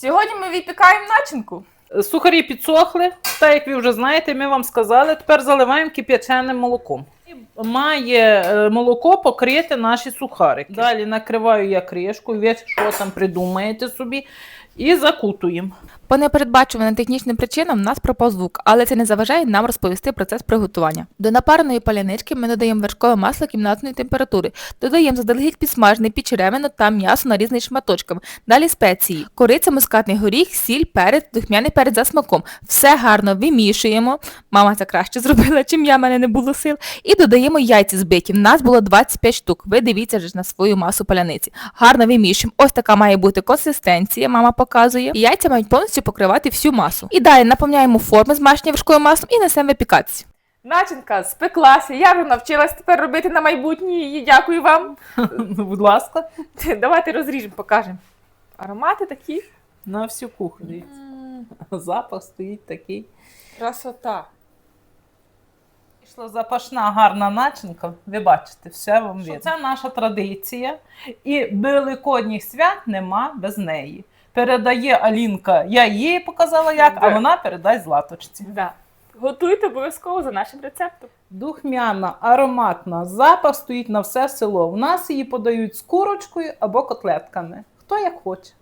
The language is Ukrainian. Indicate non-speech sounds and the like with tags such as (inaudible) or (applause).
Сьогодні ми випікаємо начинку. Сухарі підсохли, так як ви вже знаєте, ми вам сказали. Тепер заливаємо кип'яченим молоком. Має е, молоко покрити наші сухарики. Далі накриваю я кришкою, ви що там придумаєте собі, і закутуємо. По непередбачуваним технічним причинам нас пропав звук, але це не заважає нам розповісти процес приготування. До напареної палянички ми додаємо вершкове масло кімнатної температури, додаємо заздалегідь підсмажений підчеревину та м'ясо нарізаний шматочками. Далі спеції, кориця, мускатний горіх, сіль, перець, духмяний перець за смаком. Все гарно вимішуємо. Мама це краще зробила, чим я, в мене не було сил. І додаємо яйця збиті. В нас було 25 штук. Ви дивіться ж на свою масу паляниці. Гарно вимішуємо. Ось така має бути консистенція, мама показує. Яйця мають повністю покривати всю масу. І далі наповняємо форми змащені вершковим маслом і несемо випікатися. Начинка спеклася, я вже навчилась тепер робити на майбутнє її. Дякую вам. Ну, (laughs) Будь ласка, Давайте розріжемо, покажемо. Аромати такі. на всю кухню. Запах стоїть такий. Красота. Пішла запашна гарна начинка. Ви бачите, все вам видно. Це наша традиція. І великодніх свят нема без неї. Передає Алінка, я їй показала як, а Да. вона передасть Златочці. Да. Готуйте обов'язково за нашим рецептом. Духмяна, ароматна, запах стоїть на все село. У нас її подають з курочкою або котлетками. Хто як хоче.